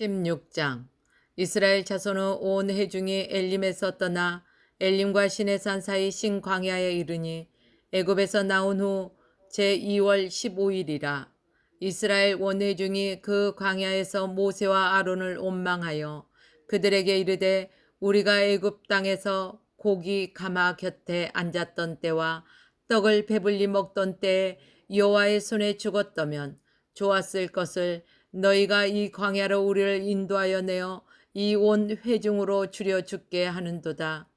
16장. 이스라엘 자손은 온 회중이 엘림에서 떠나 엘림과 시내산 사이 신광야에 이르니 애굽에서 나온 후 제2월 15일이라. 이스라엘 온 회중이 그 광야에서 모세와 아론을 원망하여 그들에게 이르되 우리가 애굽 땅에서 고기 가마 곁에 앉았던 때와 떡을 배불리 먹던 때에 여호와의 손에 죽었다면 좋았을 것을 너희가 이 광야로 우리를 인도하여 내어 이 온 회중으로 줄여 죽게 하는도다.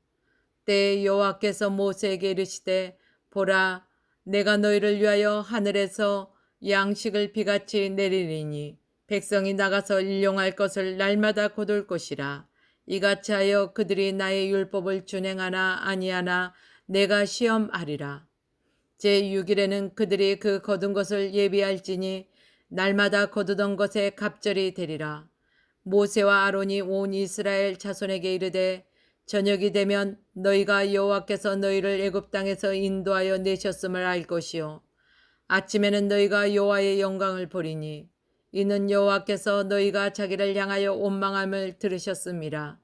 때에 여호와께서 모세에게 이르시되 보라 내가 너희를 위하여 하늘에서 양식을 비같이 내리리니 백성이 나가서 일용할 것을 날마다 거둘 것이라 이같이 하여 그들이 나의 율법을 준행하나 아니하나 내가 시험하리라 제 6일에는 그들이 그 거둔 것을 예비할지니 날마다 거두던 것에 갑절이 되리라. 모세와 아론이 온 이스라엘 자손에게 이르되 저녁이 되면 너희가 여호와께서 너희를 애굽 땅에서 인도하여 내셨음을 알 것이요. 아침에는 너희가 여호와의 영광을 보리니 이는 여호와께서 너희가 자기를 향하여 원망함을 들으셨음이라.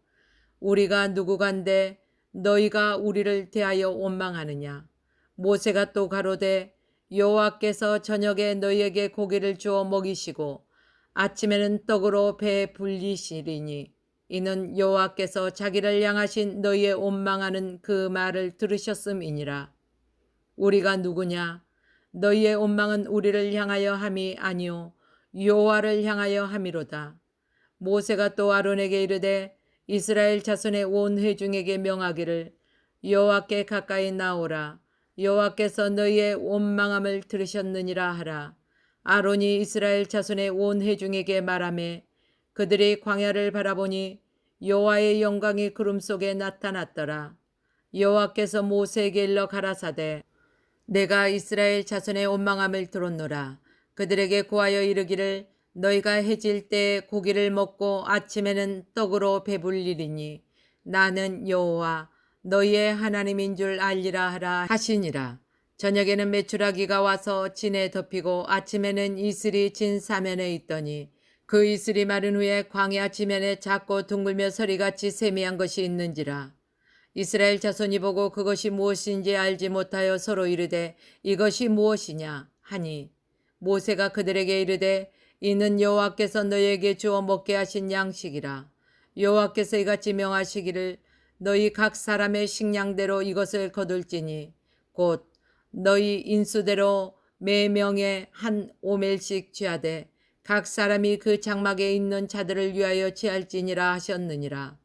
우리가 누구간데 너희가 우리를 대하여 원망하느냐? 모세가 또 가로되 여호와께서 저녁에 너희에게 고기를 주어 먹이시고 아침에는 떡으로 배 불리시리니 이는 여호와께서 자기를 향하신 너희의 원망하는 그 말을 들으셨음이니라. 우리가 누구냐? 너희의 원망은 우리를 향하여 함이 아니요 여호와를 향하여 함이로다. 모세가 또 아론에게 이르되 이스라엘 자손의 온 회중에게 명하기를 여호와께 가까이 나오라. 여호와께서 너희의 원망함을 들으셨느니라 하라. 아론이 이스라엘 자손의 온 회중에게 말하매 그들이 광야를 바라보니 여호와의 영광이 구름 속에 나타났더라. 여호와께서 모세에게 일러 가라사대 내가 이스라엘 자손의 원망함을 들었노라. 그들에게 구하여 이르기를 너희가 해질 때 고기를 먹고 아침에는 떡으로 배불리리니 나는 여호와 너희의 하나님인 줄 알리라 하라 하시니라. 저녁에는 메추라기가 와서 진에 덮이고 아침에는 이슬이 진 사면에 있더니 그 이슬이 마른 후에 광야 지면에 작고 둥글며 서리같이 세미한 것이 있는지라. 이스라엘 자손이 보고 그것이 무엇인지 알지 못하여 서로 이르되 이것이 무엇이냐 하니 모세가 그들에게 이르되 이는 여호와께서 너희에게 주어 먹게 하신 양식이라. 여호와께서 이같이 명하시기를 너희 각 사람의 식량대로 이것을 거둘지니 곧 너희 인수대로 매 명에 한 오멜씩 취하되 각 사람이 그 장막에 있는 자들을 위하여 취할지니라 하셨느니라.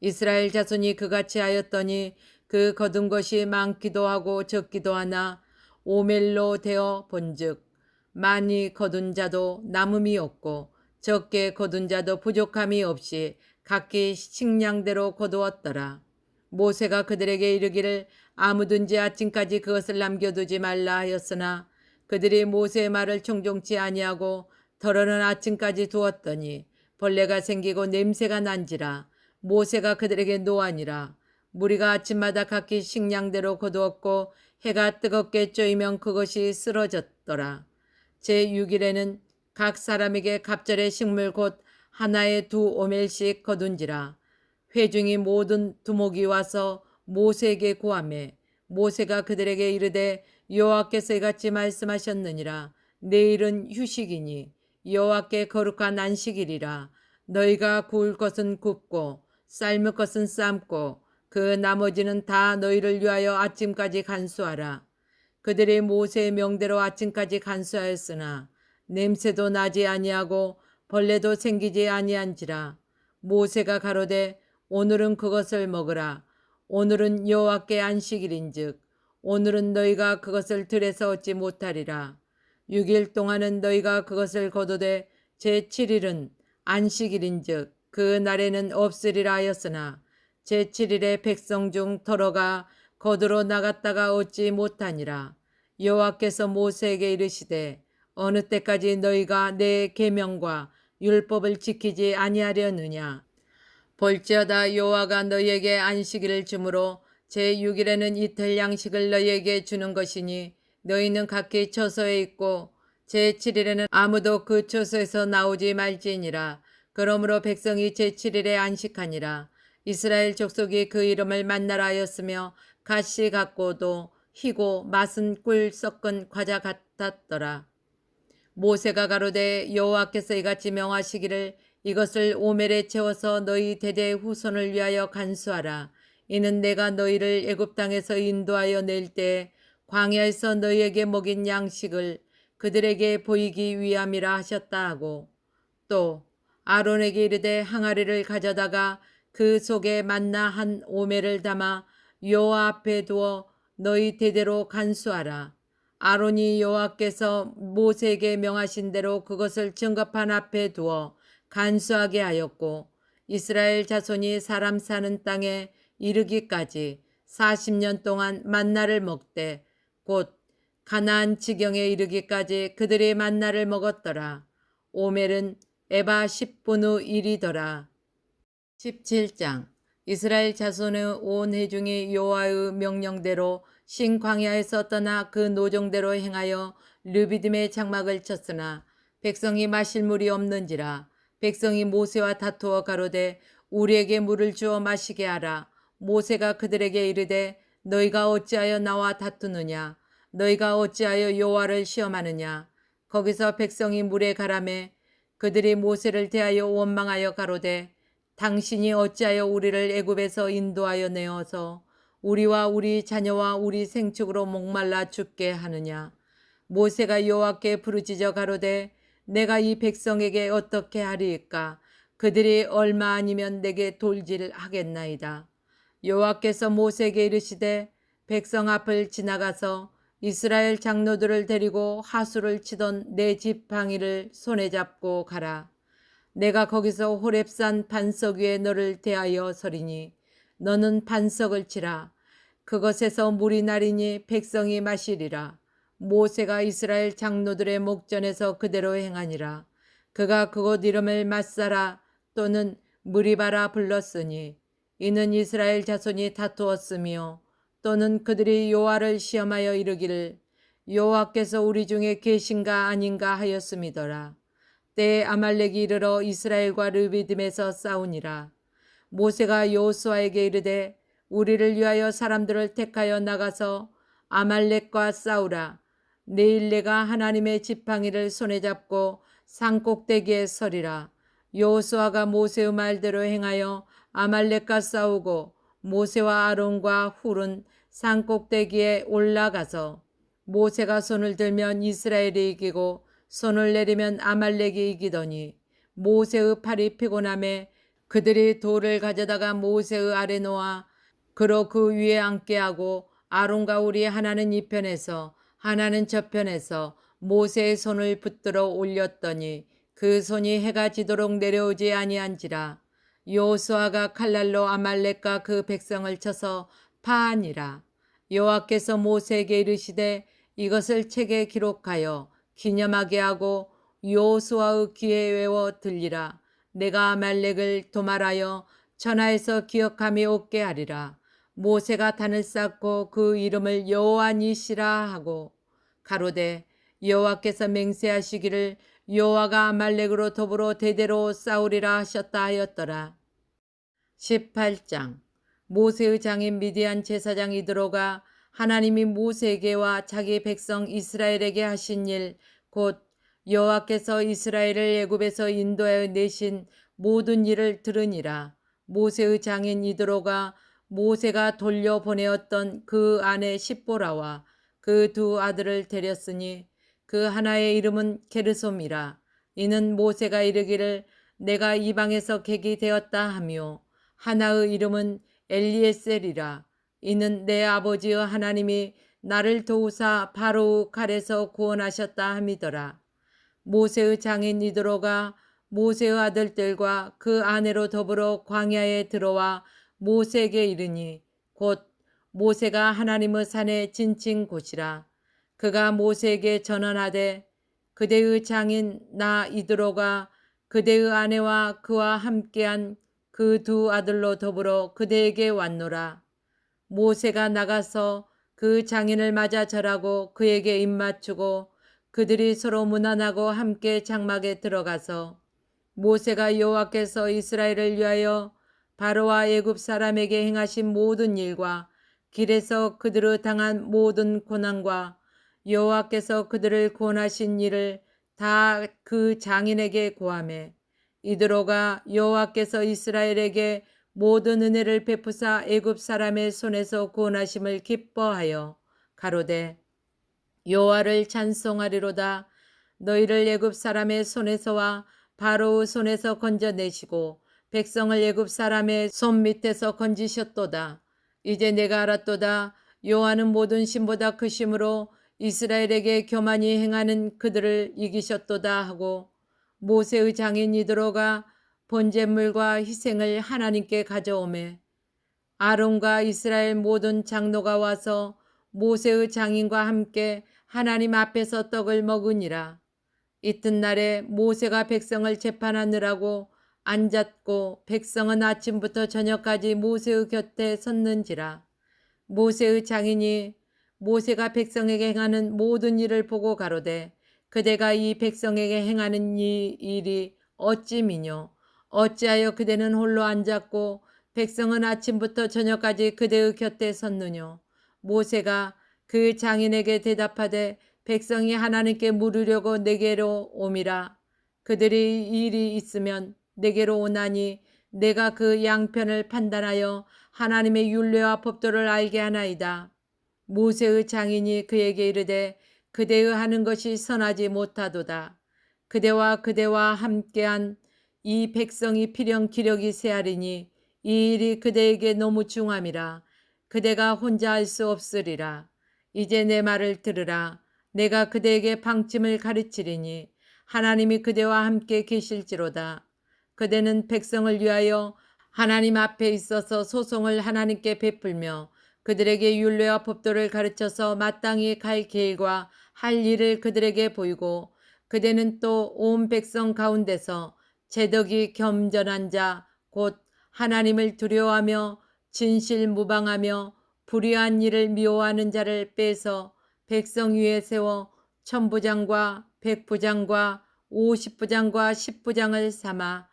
이스라엘 자손이 그같이 하였더니 그 거둔 것이 많기도 하고 적기도 하나 오멜로 되어 본즉 많이 거둔 자도 남음이 없고 적게 거둔 자도 부족함이 없이 각기 식량대로 거두었더라. 모세가 그들에게 이르기를 아무든지 아침까지 그것을 남겨두지 말라 하였으나 그들이 모세의 말을 청종치 아니하고 덜어는 아침까지 두었더니 벌레가 생기고 냄새가 난지라 모세가 그들에게 노하니라 무리가 아침마다 각기 식량대로 거두었고 해가 뜨겁게 쪄이면 그것이 쓰러졌더라 제 6일에는 각 사람에게 갑절의 식물 곧 하나에 두 오멜씩 거둔지라 회중이 모든 두목이 와서 모세에게 고하매 모세가 그들에게 이르되 여호와께서 이같이 말씀하셨느니라. 내일은 휴식이니 여호와께 거룩한 안식일이라. 너희가 구울 것은 굽고 삶을 것은 삶고 그 나머지는 다 너희를 위하여 아침까지 간수하라. 그들이 모세의 명대로 아침까지 간수하였으나 냄새도 나지 아니하고 벌레도 생기지 아니한지라. 모세가 가로되 오늘은 그것을 먹으라. 오늘은 여호와께 안식일인즉 오늘은 너희가 그것을 들에서 얻지 못하리라. 6일 동안은 너희가 그것을 거두되 제7일은 안식일인즉 그 날에는 없으리라 하였으나 제7일에 백성 중 더러가 거두러 나갔다가 얻지 못하니라. 여호와께서 모세에게 이르시되 어느 때까지 너희가 내 계명과 율법을 지키지 아니하려느냐 볼지어다 여호와가 너희에게 안식일을 주므로 제 6일에는 이틀 양식을 너희에게 주는 것이니 너희는 각기 처소에 있고 제 7일에는 아무도 그 처소에서 나오지 말지니라 그러므로 백성이 제 7일에 안식하니라. 이스라엘 족속이 그 이름을 만나라 하였으며 갓씨 같고도 희고 맛은 꿀 섞은 과자 같았더라. 모세가 가로되 여호와께서 이같이 명하시기를 이것을 오멜에 채워서 너희 대대 후손을 위하여 간수하라. 이는 내가 너희를 애굽 땅에서 인도하여 낼 때 광야에서 너희에게 먹인 양식을 그들에게 보이기 위함이라 하셨다 하고 또 아론에게 이르되 항아리를 가져다가 그 속에 만나 한 오멜을 담아 여호와 앞에 두어 너희 대대로 간수하라. 아론이 여호와께서 모세에게 명하신 대로 그것을 증거판 앞에 두어 간수하게 하였고 이스라엘 자손이 사람 사는 땅에 이르기까지 40년 동안 만나를 먹되 곧 가나안 지경에 이르기까지 그들이 만나를 먹었더라. 오멜은 에바 10분 후 일이더라. 17장 이스라엘 자손의 온 회중이 여호와의 명령대로 신광야에서 떠나 그 노정대로 행하여 르비딤의 장막을 쳤으나 백성이 마실 물이 없는지라 백성이 모세와 다투어 가로되 우리에게 물을 주어 마시게 하라. 모세가 그들에게 이르되 너희가 어찌하여 나와 다투느냐? 너희가 어찌하여 여호와를 시험하느냐? 거기서 백성이 물에 가라매 그들이 모세를 대하여 원망하여 가로되 당신이 어찌하여 우리를 애굽에서 인도하여 내어서 우리와 우리 자녀와 우리 생축으로 목말라 죽게 하느냐? 모세가 여호와께 부르짖어 가로되 내가 이 백성에게 어떻게 하리이까? 그들이 얼마 아니면 내게 돌질 하겠나이다. 여호와께서 모세에게 이르시되 백성 앞을 지나가서 이스라엘 장로들을 데리고 하수를 치던 내 지팡이를 손에 잡고 가라. 내가 거기서 호렙산 반석 위에 너를 대하여 서리니 너는 반석을 치라. 그것에서 물이 나리니 백성이 마시리라. 모세가 이스라엘 장로들의 목전에서 그대로 행하니라. 그가 그곳 이름을 마사라 또는 무리바라 불렀으니 이는 이스라엘 자손이 다투었으며 또는 그들이 요하를 시험하여 이르기를 여호와께서 우리 중에 계신가 아닌가 하였음이더라. 때에 아말렉이 이르러 이스라엘과 르비딤에서 싸우니라. 모세가 여호수아에게 이르되 우리를 위하여 사람들을 택하여 나가서 아말렉과 싸우라. 내일 내가 하나님의 지팡이를 손에 잡고 산꼭대기에 서리라. 여호수아가 모세의 말대로 행하여 아말렉과 싸우고 모세와 아론과 훌은 산꼭대기에 올라가서 모세가 손을 들면 이스라엘이 이기고 손을 내리면 아말렉이 이기더니 모세의 팔이 피곤함에 그들이 돌을 가져다가 모세의 아래 놓아 그로 그 위에 앉게 하고 아론과 우리 하나는 이 편에서 하나는 저 편에서 모세의 손을 붙들어 올렸더니 그 손이 해가 지도록 내려오지 아니한지라 요수아가 칼날로 아말렉과 그 백성을 쳐서 파하니라. 여호와께서 모세에게 이르시되 이것을 책에 기록하여 기념하게 하고 요수아의 귀에 외워 들리라. 내가 아말렉을 도말하여 천하에서 기억함이 없게 하리라. 모세가 단을 쌓고 그 이름을 여호와 니시라 하고 가로되 여호와께서 맹세하시기를 여호와가 아말렉으로 더불어 대대로 싸우리라 하셨다 하였더라. 18장 모세의 장인 미디안 제사장 이드로가 하나님이 모세에게와 자기 백성 이스라엘에게 하신 일 곧 여호와께서 이스라엘을 애굽에서 인도하여 내신 모든 일을 들으니라. 모세의 장인 이드로가 모세가 돌려 보내었던 그 아내 십보라와 그 두 아들을 데렸으니 그 하나의 이름은 게르솜이라. 이는 모세가 이르기를 내가 이방에서 객이 되었다 하며 하나의 이름은 엘리에셀이라. 이는 내 아버지의 하나님이 나를 도우사 바로 칼에서 구원하셨다 함이더라. 모세의 장인 이드로가 모세의 아들들과 그 아내로 더불어 광야에 들어와 모세에게 이르니 곧 모세가 하나님의 산에 진친 곳이라. 그가 모세에게 전언하되 그대의 장인 나 이드로가 그대의 아내와 그와 함께한 그 두 아들로 더불어 그대에게 왔노라. 모세가 나가서 그 장인을 맞아 절하고 그에게 입맞추고 그들이 서로 무난하고 함께 장막에 들어가서 모세가 여호와께서 이스라엘을 위하여 바로와 애굽 사람에게 행하신 모든 일과 길에서 그들을 당한 모든 고난과 여호와께서 그들을 구원하신 일을 다 그 장인에게 고하매 이드로가 여호와께서 이스라엘에게 모든 은혜를 베푸사 애굽 사람의 손에서 구원하심을 기뻐하여 가로되 여호와를 찬송하리로다. 너희를 애굽 사람의 손에서와 바로의 손에서 건져내시고 백성을 애굽 사람의 손 밑에서 건지셨도다. 이제 내가 알았도다. 여호와는 모든 신보다 크심으로 이스라엘에게 교만히 행하는 그들을 이기셨도다 하고 모세의 장인 이드로가 번제물과 희생을 하나님께 가져오매 아론과 이스라엘 모든 장로가 와서 모세의 장인과 함께 하나님 앞에서 떡을 먹으니라. 이튿날에 모세가 백성을 재판하느라고 앉았고 백성은 아침부터 저녁까지 모세의 곁에 섰는지라. 모세의 장인이 모세가 백성에게 행하는 모든 일을 보고 가로되 그대가 이 백성에게 행하는 이 일이 어찌미뇨 어찌하여 그대는 홀로 앉았고 백성은 아침부터 저녁까지 그대의 곁에 섰느뇨 모세가 그 장인에게 대답하되 백성이 하나님께 물으려고 내게로 오미라 그들이 일이 있으면 내게로 오나니 내가 그 양편을 판단하여 하나님의 율례와 법도를 알게 하나이다. 모세의 장인이 그에게 이르되 그대의 하는 것이 선하지 못하도다. 그대와 그대와 함께한 이 백성이 필연 기력이 세하리니 이 일이 그대에게 너무 중함이라. 그대가 혼자 할 수 없으리라. 이제 내 말을 들으라. 내가 그대에게 방침을 가르치리니 하나님이 그대와 함께 계실지로다. 그대는 백성을 위하여 하나님 앞에 있어서 소송을 하나님께 베풀며 그들에게 율례와 법도를 가르쳐서 마땅히 갈 길과 할 일을 그들에게 보이고 그대는 또 온 백성 가운데서 제덕이 겸전한 자 곧 하나님을 두려워하며 진실 무방하며 불의한 일을 미워하는 자를 빼서 백성 위에 세워 천부장과 백부장과 오십부장과 십부장을 삼아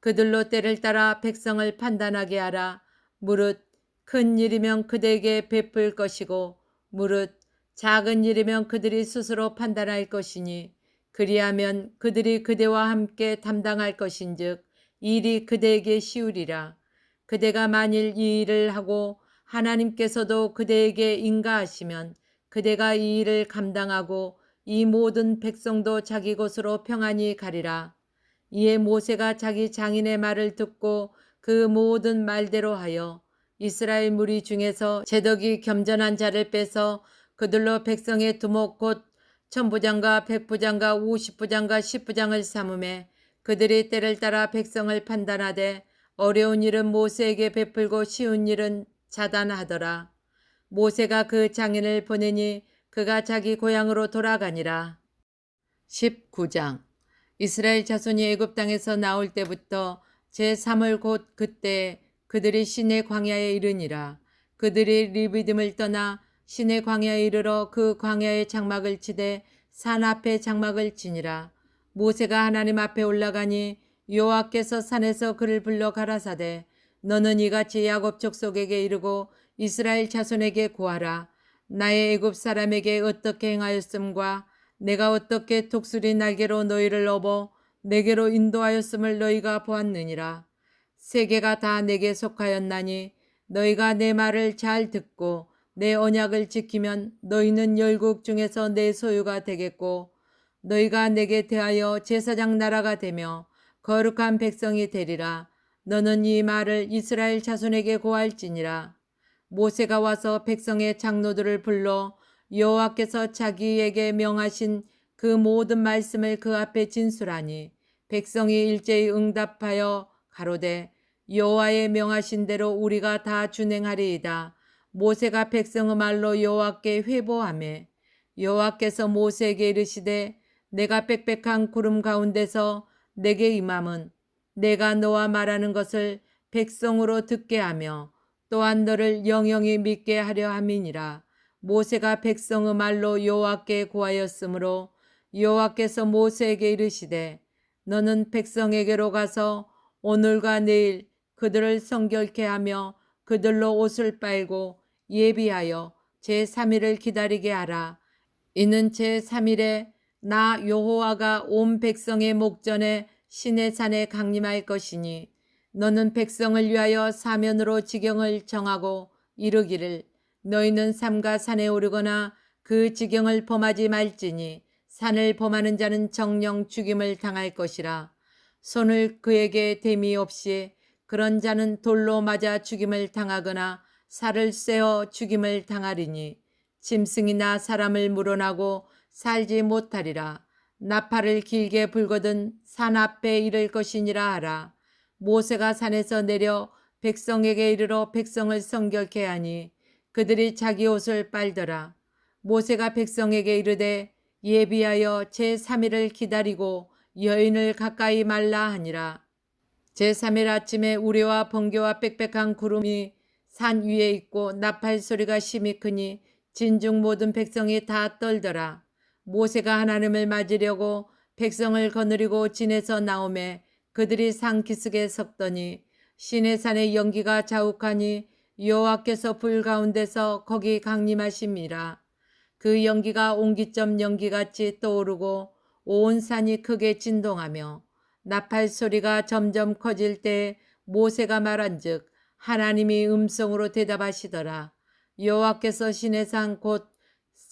그들로 때를 따라 백성을 판단하게 하라. 무릇 큰 일이면 그대에게 베풀 것이고 무릇 작은 일이면 그들이 스스로 판단할 것이니 그리하면 그들이 그대와 함께 담당할 것인즉 일이 그대에게 쉬우리라. 그대가 만일 이 일을 하고 하나님께서도 그대에게 인가하시면 그대가 이 일을 감당하고 이 모든 백성도 자기 곳으로 평안히 가리라. 이에 모세가 자기 장인의 말을 듣고 그 모든 말대로 하여 이스라엘 무리 중에서 제덕이 겸전한 자를 빼서 그들로 백성의 두목 곧 천부장과 백부장과 오십부장과 십부장을 삼음에 그들이 때를 따라 백성을 판단하되 어려운 일은 모세에게 베풀고 쉬운 일은 자단하더라. 모세가 그 장인을 보내니 그가 자기 고향으로 돌아가니라. 19장 이스라엘 자손이 애굽 땅에서 나올 때부터 제 3월 곧 그때 그들이 신의 광야에 이르니라. 그들이 리비듬을 떠나 신의 광야에 이르러 그 광야의 장막을 치되 산 앞에 장막을 치니라. 모세가 하나님 앞에 올라가니 여호와께서 산에서 그를 불러 가라사대 너는 이같이 야곱 족속에게 이르고 이스라엘 자손에게 고하라. 나의 애굽 사람에게 어떻게 행하였음과 내가 어떻게 독수리 날개로 너희를 업어 내게로 인도하였음을 너희가 보았느니라. 세계가 다 내게 속하였나니 너희가 내 말을 잘 듣고 내 언약을 지키면 너희는 열국 중에서 내 소유가 되겠고 너희가 내게 대하여 제사장 나라가 되며 거룩한 백성이 되리라. 너는 이 말을 이스라엘 자손에게 고할지니라. 모세가 와서 백성의 장로들을 불러 여호와께서 자기에게 명하신 그 모든 말씀을 그 앞에 진술하니 백성이 일제히 응답하여 가로되 여호와의 명하신 대로 우리가 다 준행하리이다. 모세가 백성의 말로 여호와께 회보하매 여호와께서 모세에게 이르시되 내가 빽빽한 구름 가운데서 내게 임함은 내가 너와 말하는 것을 백성으로 듣게 하며 또한 너를 영영히 믿게 하려 함이니라. 모세가 백성의 말로 여호와께 고하였으므로 여호와께서 모세에게 이르시되 너는 백성에게로 가서 오늘과 내일 그들을 성결케 하며 그들로 옷을 빨고 예비하여 제3일을 기다리게 하라. 이는 제3일에 나 여호와가 온 백성의 목전에 신의 산에 강림할 것이니 너는 백성을 위하여 사면으로 지경을 정하고 이르기를 너희는 삼가 산에 오르거나 그 지경을 범하지 말지니 산을 범하는 자는 정령 죽임을 당할 것이라. 손을 그에게 댐이 없이 그런 자는 돌로 맞아 죽임을 당하거나 살을 쐬어 죽임을 당하리니 짐승이나 사람을 물어나고 살지 못하리라 나팔을 길게 불거든 산 앞에 이를 것이니라 하라. 모세가 산에서 내려 백성에게 이르러 백성을 성결케 하니 그들이 자기 옷을 빨더라. 모세가 백성에게 이르되 예비하여 제3일을 기다리고 여인을 가까이 말라 하니라. 제3일 아침에 우레와 번개와 빽빽한 구름이 산 위에 있고 나팔 소리가 심히 크니 진중 모든 백성이 다 떨더라. 모세가 하나님을 맞으려고 백성을 거느리고 진에서 나오매 그들이 상기슭에 섰더니 신의 산의 연기가 자욱하니 여호와께서 불 가운데서 거기 강림하심이라. 그 연기가 옹기점 연기같이 떠오르고 온 산이 크게 진동하며 나팔 소리가 점점 커질 때 모세가 말한즉 하나님이 음성으로 대답하시더라. 여호와께서 신의 산곧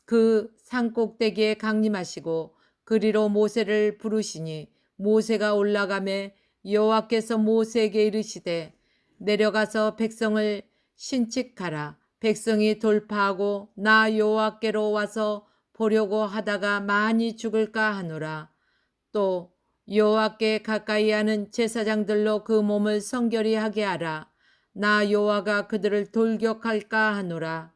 그 산 꼭대기에 강림하시고 그리로 모세를 부르시니 모세가 올라가매 여호와께서 모세에게 이르시되 내려가서 백성을 신칙하라. 백성이 돌파하고 나 여호와께로 와서 보려고 하다가 많이 죽을까 하노라. 또 여호와께 가까이 하는 제사장들로 그 몸을 성결히 하게 하라. 나 여호와가 그들을 돌격할까 하노라.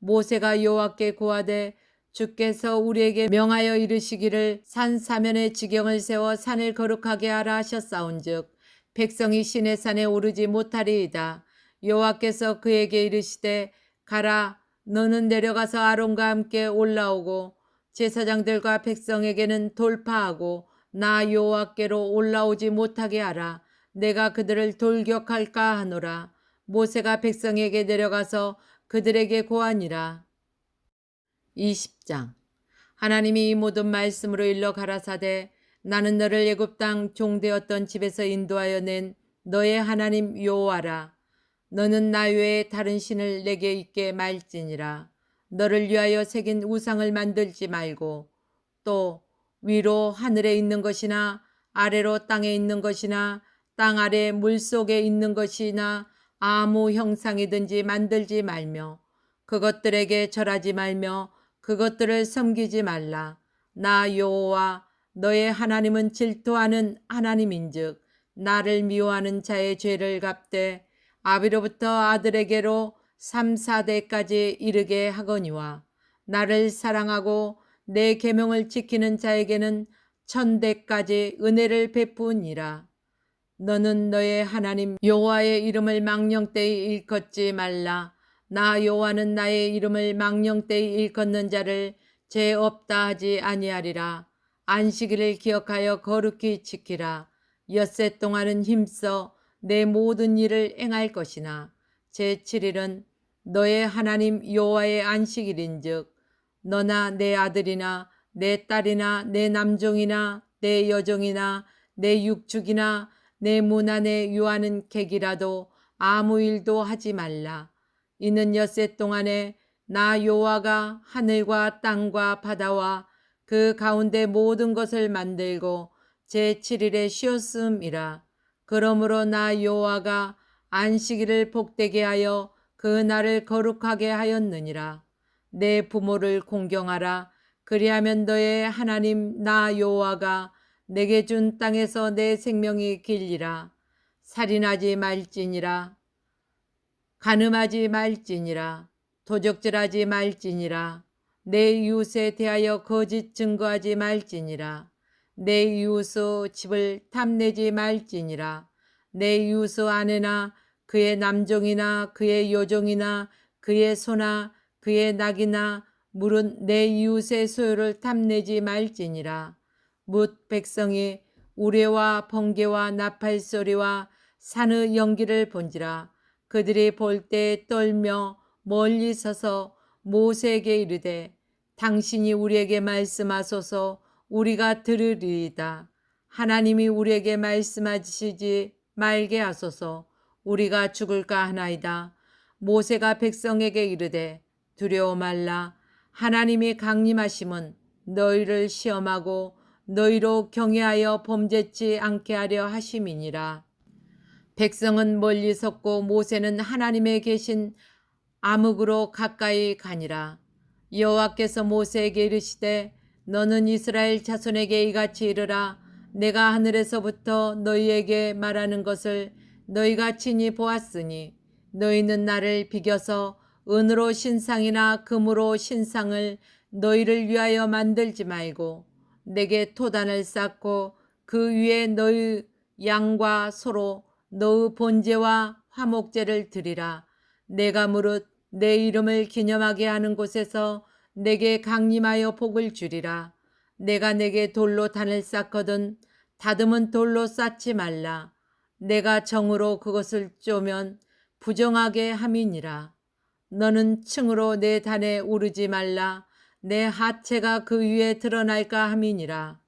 모세가 여호와께 고하되 주께서 우리에게 명하여 이르시기를 산 사면에 지경을 세워 산을 거룩하게 하라 하셨사온즉 백성이 신의 산에 오르지 못하리이다. 여호와께서 그에게 이르시되 가라 너는 내려가서 아론과 함께 올라오고 제사장들과 백성에게는 돌파하고 나 여호와께로 올라오지 못하게 하라. 내가 그들을 돌격할까 하노라. 모세가 백성에게 내려가서 그들에게 고하니라. 20장 하나님이 이 모든 말씀으로 일러 가라사대 나는 너를 애굽 땅 종되었던 집에서 인도하여 낸 너의 하나님 여호와라. 너는 나 외에 다른 신을 내게 있게 말지니라. 너를 위하여 새긴 우상을 만들지 말고 또 위로 하늘에 있는 것이나 아래로 땅에 있는 것이나 땅 아래 물 속에 있는 것이나 아무 형상이든지 만들지 말며 그것들에게 절하지 말며 그것들을 섬기지 말라. 나 여호와 너의 하나님은 질투하는 하나님인즉 나를 미워하는 자의 죄를 갚되 아비로부터 아들에게로 3, 4대까지 이르게 하거니와 나를 사랑하고 내 계명을 지키는 자에게는 천대까지 은혜를 베푸니라. 너는 너의 하나님 여호와의 이름을 망령되이 일컫지 말라. 나 여호와는 나의 이름을 망령되이 일컫는 자를 죄 없다 하지 아니하리라. 안식일을 기억하여 거룩히 지키라. 엿새 동안은 힘써 내 모든 일을 행할 것이나 제7일은 너의 하나님 여호와의 안식일인즉 너나 내 아들이나 내 딸이나 내 남종이나 내 여종이나 내 육축이나 내 문 안에 유하는 객이라도 아무 일도 하지 말라. 이는 엿새 동안에 나 여호와가 하늘과 땅과 바다와 그 가운데 모든 것을 만들고 제7일에 쉬었음이라. 그러므로 나 여호와가 안식일을 복되게 하여 그 날을 거룩하게 하였느니라. 내 부모를 공경하라. 그리하면 너의 하나님 나 여호와가 내게 준 땅에서 내 생명이 길리라. 살인하지 말지니라. 간음하지 말지니라. 도적질하지 말지니라. 내 이웃에 대하여 거짓 증거하지 말지니라. 내 이웃의 집을 탐내지 말지니라. 내 이웃의 아내나 그의 남종이나 그의 여종이나 그의 소나 그의 낙이나 물은 내 이웃의 소유를 탐내지 말지니라. 묻 백성이 우레와 번개와 나팔 소리와 산의 연기를 본지라 그들이 볼 때 떨며 멀리 서서 모세에게 이르되 당신이 우리에게 말씀하소서 우리가 들으리이다. 하나님이 우리에게 말씀하시지 말게 하소서 우리가 죽을까 하나이다. 모세가 백성에게 이르되 두려워 말라. 하나님이 강림하심은 너희를 시험하고 너희로 경외하여 범죄치 않게 하려 하심이니라. 백성은 멀리 섰고 모세는 하나님의 계신 암흑으로 가까이 가니라. 여호와께서 모세에게 이르시되 너는 이스라엘 자손에게 이같이 이르라 내가 하늘에서부터 너희에게 말하는 것을 너희가 친히 보았으니 너희는 나를 비겨서 은으로 신상이나 금으로 신상을 너희를 위하여 만들지 말고 내게 토단을 쌓고 그 위에 너희 양과 소로 너희 번제와 화목제를 드리라. 내가 무릇 내 이름을 기념하게 하는 곳에서 내게 강림하여 복을 주리라. 내가 내게 돌로 단을 쌓거든 다듬은 돌로 쌓지 말라. 내가 정으로 그것을 쪼면 부정하게 함이니라. 너는 층으로 내 단에 오르지 말라. 내 하체가 그 위에 드러날까 함이니라.